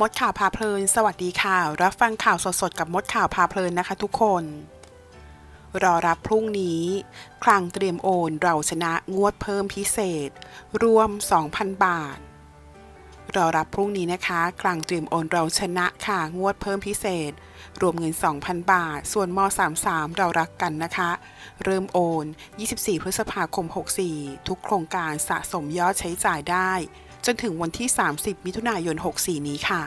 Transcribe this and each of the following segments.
มดข่าวพาเพลิน สวัสดีค่ะ รับฟังข่าวสดๆ กับมดข่าวพาเพลินนะคะทุกคน รอรับพรุ่งนี้ คลังเตรียมโอนเราชนะงวดเพิ่มพิเศษ รวม 2,000 บาท รอรับพรุ่งนี้นะคะ คลังเตรียมโอนเราชนะค่ะ งวดเพิ่มพิเศษ รวมเงิน 2,000 บาท ส่วนม 33 เรารักกันนะคะ เริ่มโอน 24 พฤษภาคม 64 ทุกโครงการสะสมยอดใช้จ่ายได้ จนถึงวันที่ 30 มิถุนายน 64 นี้ค่ะ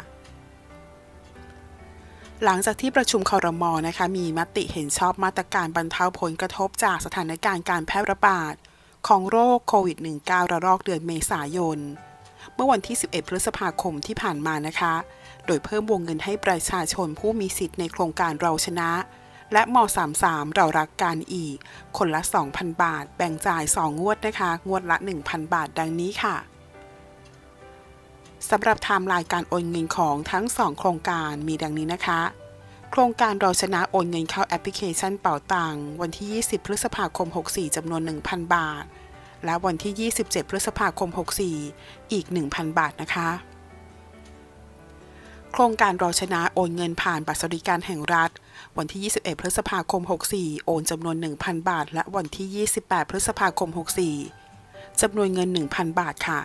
หลังจากที่ประชุมคอรมอนะคะ มีมติเห็นชอบมาตรการบรรเทาผลกระทบจากสถานการณ์การแพร่ระบาด ของโรคโควิด -19 ระลอกเดือนเมษายน เมื่อวันที่ 11 พฤษภาคมที่ผ่านมานะคะ โดยเพิ่มวงเงินให้ประชาชนผู้มีสิทธิ์ในโครงการเราชนะและม33 เรารักกันอีก คนละ 2,000 บาท แบ่งจ่าย 2 งวดนะคะ งวดละ 1,000 บาท ดังนี้ค่ะ สำหรับไทม์ไลน์การโอนเงินของทั้ง 2 โครงการมีดังนี้นะคะ โครงการเราชนะโอนเงินเข้าแอปพลิเคชันเป๋าตังวันที่ 20 พฤษภาคม 64 จำนวน 1,000 บาท และวันที่ 27 พฤษภาคม 64 อีก 1,000 บาทนะคะ โครงการเราชนะโอนเงินผ่านบัตรสวัสดิการแห่งรัฐ วันที่ 21 พฤษภาคม 64 โอนจำนวน 1,000 บาท และวันที่ 28 พฤษภาคม 64จำนวนเงิน 1,000 บาทค่ะ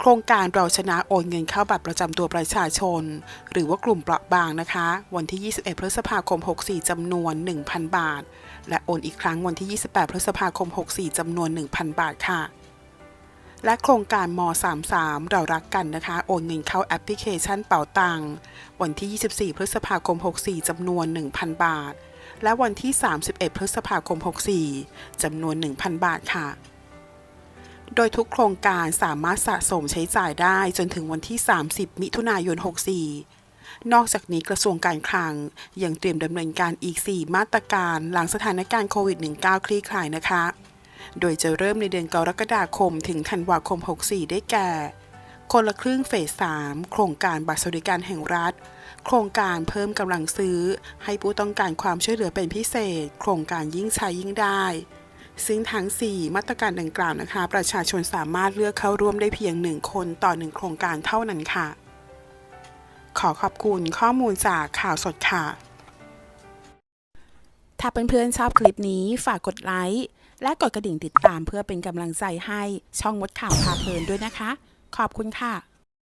โครงการเราชนะโอนเงินเข้าบัตรประจำตัวประชาชน หรือว่ากลุ่มเปราะบางนะคะ วันที่ 21 พฤษภาคม 64 จำนวน 1,000 บาท และโอนอีกครั้งวันที่ 28 พฤษภาคม 64 จำนวน 1,000 บาทค่ะ และโครงการม 33 เรารักกันนะคะ โอนเงินเข้าแอปพลิเคชันเป๋าตังวันที่ 24 พฤษภาคม 64 จำนวน 1,000 บาท และวันที่ 31 พฤษภาคม 64 จำนวน 1,000 บาทค่ะ โดยทุกโครงการสามารถสะสมใช้จ่ายได้จนถึงวันที่ 30 มิถุนายน 64 นอกจากนี้กระทรวงการคลัง ยังเตรียมดำเนินการอีก 4 มาตรการหลังสถานการณ์โควิด -19 คลี่คลายนะคะ โดยจะเริ่มในเดือนกรกฎาคมถึงธันวาคม 64 ได้แก่ คนละครึ่งเฟส 3 โครงการบัตรสวัสดิการแห่งรัฐโครงการเพิ่มกำลังซื้อ ให้ผู้ต้องการความช่วยเหลือเป็นพิเศษ โครงการยิ่งใช้ยิ่งได้ ซึ่งทั้ง 4 มาตรการดังกล่าวนะคะ ประชาชนสามารถเลือกเข้าร่วมได้เพียง 1 คนต่อ 1 โครงการเท่านั้นค่ะ ขอขอบคุณข้อมูลจากข่าวสดค่ะ ถ้าเพื่อนๆชอบคลิปนี้ฝากกดไลค์และกดกระดิ่งติดตามเพื่อเป็นกำลังใจให้ช่องมดข่าวพาเพลินด้วยนะคะ ขอบคุณค่ะ